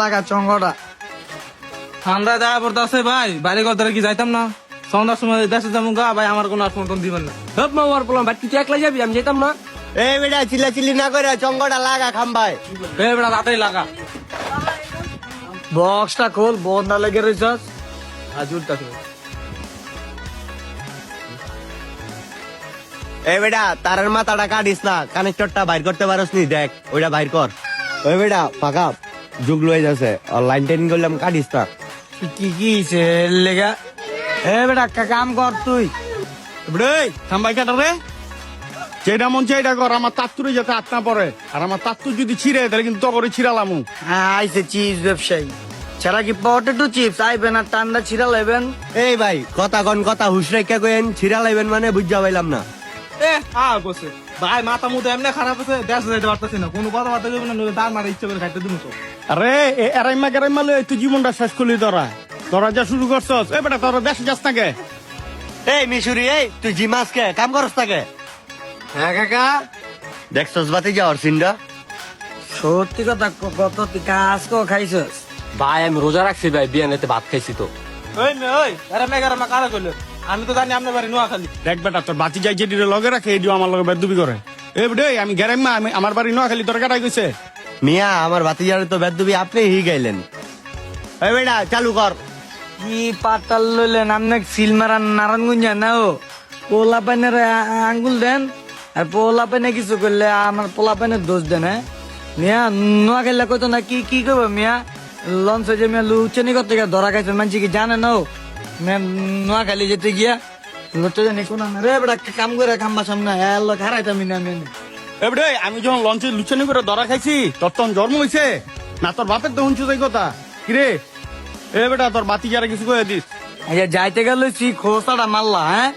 লাগা চঙ্গটা। ঠান্ডা দেওয়া পড়তেছে ভাই বাইরে কথা কি যাইতাম না? সন্ধ্যার সময় দেশে যাব গা ভাই আমার কোনো আর ফোন টোন দিবেন না। সব মামার বললাম ভাই তুই একলা যাবি? আমি যেতাম না। এই বেটা চিল্লা চিল্লি না করে চঙ্গটা লাগা খাম্বাই এ বেটা রাতেই লাগা। বক্সটা খোল বন্ধ না লেগে রয়েছস আর জুটটা এই বেটা তারের মাথাটা কাটিস না কানেক্টরটা বাইর করতে পারস নি দেখ ওইটা বাইর কর। ওই বেটা ফাঁকা যুগ লয়ে যাচ্ছে আর লাইন টেন করলাম কাটিস না। কি কি লেগা? এ বেটা একটা কাম কর তুই। রে থাম্বাই কাটা রে। যেটা মন চাই কর আমার তাত্তুরে যাতে আত্মা পড়ে। আর আমার তাত্তু যদি ছিঁড়ে তাহলে কিন্তু তগরে ছিড়ালামু। হ্যাঁ আইসে চিপস ব্যবসায়ী। ছাড়া কি পটেটো চিপস আইবেন আর ঠান্ডা ছিড়া লেবেন এই ভাই কথা কন কথা হুশ রেখে কইন ছিড়া লাইবেন মানে বুঝা পাইলাম না। এ আ বসে। ভাই মাথা মুতো এমনি খারাপ আছে দেশ যাইতে পারতেছি না। কোনো কথা বার্তা যাবে না তার মারে ইচ্ছে করে খাইতে দিন তো। আরে এ এরাইমা গেরাইমা লয়ে তুই জীবনটা শেষ করলি তোরা। তোরা যা শুরু করছস এ বেটা তোরা দেশে যাস না কে? এই মিশুরি এই তুই জিমাস কে? কাম করস তাকে হ্যাঁ কাকা। দেখছস বাতি যাওয়ার সিনটা? সত্যি কথা কত তুই কাজ কো খাইছস? ভাই আমি রোজা রাখছি ভাই বিয়ানেতে ভাত খাইছি তো। ওই মে ওই আরে মে গারা মা কারা কইলো? আমি তো জানি আপনার বাড়ি নোয়া খালি দেখ বেটা তোর বাতি যাই যেটি লগে রাখে এটিও আমার লগে বেদবি করে। এ বেটে আমি গেরাইমা আমি আমার বাড়ি নোয়া খালি তোর কাটাই গেছে মিয়া আমার বাতিজারে তো বেদবি আপনি হি গাইলেন। এই বেটা চালু কর। কি পাতাল লইলেন আপনি সিল মারান নারায়ণগঞ্জা না ও? পোলা পানের আঙ্গুল দেন আর পোলা পানে কিছু করলে আমার পোলা পানের দোষ দেন হ্যাঁ? মিয়া নোয়া খেললে কইতো না কি কি করব মিয়া? লঞ্চ যে মিয়া লুচনি করতে গিয়ে ধরা খাইছে মানুষ কি জানে না ও? মিয়া নোয়া খালি যেতে গিয়া লোটে জানি কোন রে বেটা কাম করে খাম্বা সামনে হ্যাঁ লোক হারাইতাম না আমি এ বেটে আমি যখন লঞ্চে লুচানি করে ধরা খাইছি তোর তখন জন্ম হইছে? না তোর বাপের তো এই কথা? কিরে এ বেটা তোর বাতি যারা কিছু করে দিস? আচ্ছা যাইতে গেলে সি খোসাটা মারলা হ্যাঁ?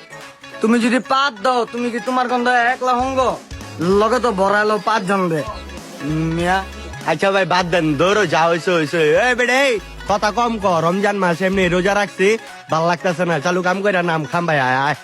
তুমি যদি পাত দাও তুমি কি তোমার গন্ধ একলা হঙ্গ? লগে তো ভরাইলো পাঁচজন রে। মিয়া আচ্ছা ভাই, বাদ দেন, ধরো যা হয়েছে হয়েছে। এই বেড়ে, কথা কম কর, রমজান মাস, এমনি রোজা রাখছি, ভালো লাগতেছে না। চালু কাম করে নাম খাম ভাই আয়।